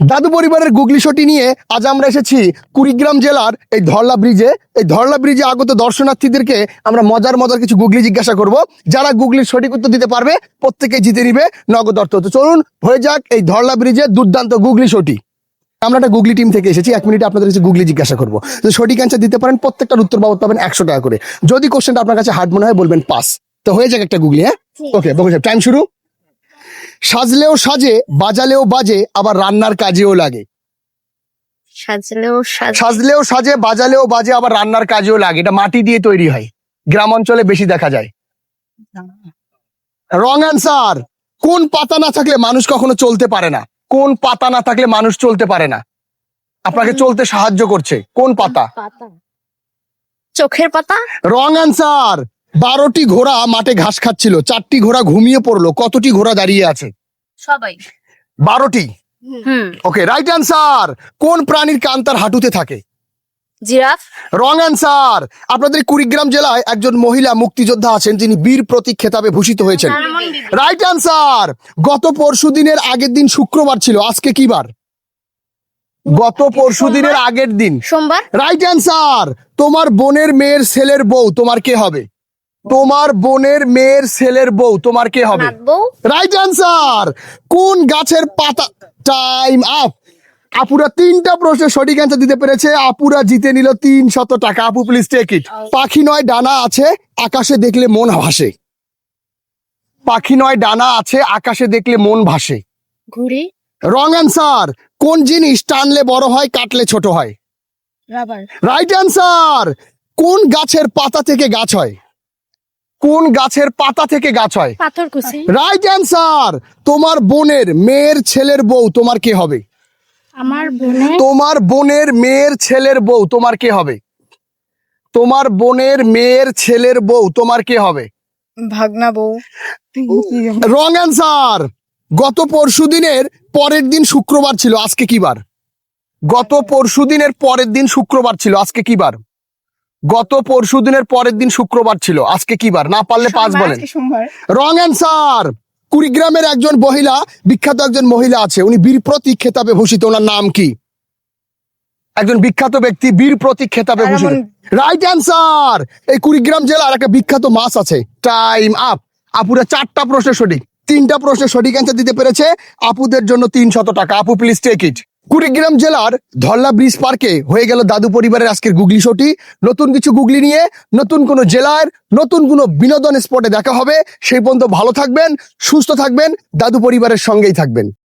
দাদু পরিবারের গুগলি শটি নিয়ে আজ আমরা এসেছি কুড়িগ্রাম জেলার এই ধরলা ব্রিজে। এই ধরলা ব্রিজে আগত দর্শনার্থীদেরকে আমরা মজার মজার কিছু গুগলি জিজ্ঞাসা করব। যারা গুগলির সঠিক উত্তর দিতে পারবে প্রত্যেকে জিতে নিবে নগদ অর্থ। তো চলুন হয়ে যাক এই ধরলা ব্রিজে দুর্দান্ত গুগলি শটি আমরা একটা গুগলি টিম থেকে এসেছি এক মিনিটে আপনাদের কাছে গুগলি জিজ্ঞাসা করব। তো সঠিক অ্যান্সার দিতে পারেন প্রত্যেকটার উত্তর বাবদ পাবেন একশো টাকা করে। যদি কোশ্চেনটা আপনার কাছে হার্ড মনে হয় বলবেন পাস তো হয়ে যাক একটা গুগলি হ্যাঁ? ওকে বকুল সাহেব টাইম শুরু। সাজলেও সাজে বাজালেও বাজে আবার রান্নার কাজেও লাগে। সাজলেও সাজলেও সাজে বাজালেও বাজে আবার রান্নার কাজেও লাগে। এটা মাটি দিয়ে তৈরি হয়। গ্রাম অঞ্চলে বেশি দেখা যায়। রং অ্যান্সার কোন পাতা না থাকলে মানুষ কখনো চলতে পারে না? কোন পাতা না থাকলে মানুষ চলতে পারে না? আপনাকে চলতে সাহায্য করছে। কোন পাতা? পাতা? চোখের পাতা? রং অ্যান্সার বারোটি ঘোড়া মাঠে ঘাস খাচ্ছিল চারটি ঘোড়া ঘুমিয়ে পড়ল কতটি ঘোড়া দাঁড়িয়ে আছে? সবাই। বারোটি? হুম। ওকে রাইট অ্যান্সার কোন প্রাণীর কান তার হাঁটুতে থাকে? জিরাফ। রং অ্যান্সার আপনাদের কুড়িগ্রাম জেলায় একজন মহিলা মুক্তিযোদ্ধা আছেন তিনি বীর প্রতীক খেতাবে ভূষিত হয়েছেন। রাইট অ্যান্সার গত পরশু দিনের আগের দিন শুক্রবার ছিল আজকে কি বার? গত পরশু দিনের আগের দিন। সোমবার? রাইট অ্যান্সার তোমার বোনের মেয়ের ছেলের বউ তোমার কে হবে? তোমার বোনের মেয়ের ছেলের বউ তোমার কে হবে? রাইট অ্যান্সার কোন গাছের পাতা? টাইম আপ আপুরা তিনটা প্রশ্নের সঠিক অ্যান্সার দিতে পেরেছে। আপুরা জিতে নিল তিন শত টাকা। আপু প্লিজ টেক ইট পাখি নয় ডানা আছে আকাশে দেখলে মন ভাসে। পাখি নয় ডানা আছে আকাশে দেখলে মন ভাসে। ঘুড়ি। রং অ্যান্সার কোন জিনিস টানলে বড় হয় কাটলে ছোট হয়? রাইট অ্যান্সার কোন গাছের পাতা থেকে গাছ হয়? কোন গাছের পাতা থেকে গাছ হয়? পাথর কুচি। রাইট অ্যান্সার তোমার বোনের মেয়ের ছেলের বউ তোমার কে হবে? আমার বোনে তোমার বোনের মেয়ের ছেলের বউ তোমার কে হবে? তোমার বোনের মেয়ের ছেলের বউ তোমার কে হবে? ভাগনা বউ। রং অ্যান্সার গত পরশু দিনের পরের দিন শুক্রবার ছিল আজকে কি বার? গত পরশু দিনের পরের দিন শুক্রবার ছিল আজকে কি বার? গত পরশু দিনের পরের দিন শুক্রবার ছিল। আজকে কি বার? না পারলে পাঁচ বলেন। রং অ্যান্সার কুড়িগ্রামের একজন মহিলা বিখ্যাত একজন মহিলা আছে উনি বীর প্রতীক খেতাবে ভূষিত। ওনার নাম কি? একজন বিখ্যাত ব্যক্তি বীর প্রতীক খেতাবে ভূষিত। রাইট অ্যান্সার এই কুড়িগ্রাম জেলার একটা বিখ্যাত মাছ আছে। টাইম আপ আপুরা চারটা প্রশ্নের সঠিক তিনটা প্রশ্নের সঠিক অ্যান্সার দিতে পেরেছে। আপুদের জন্য তিন শত টাকা। আপু প্লিজ টেক ইট কুড়িগ্রাম জেলার ধল্লা ব্রিজ পার্কে হয়ে গেল দাদু পরিবারের আজকের গুগলি শোটি। নতুন কিছু গুগলি নিয়ে নতুন কোনো জেলার, নতুন কোনো বিনোদন স্পটে দেখা হবে। সেই পর্যন্ত ভালো থাকবেন, সুস্থ থাকবেন, দাদু পরিবারের সঙ্গেই থাকবেন।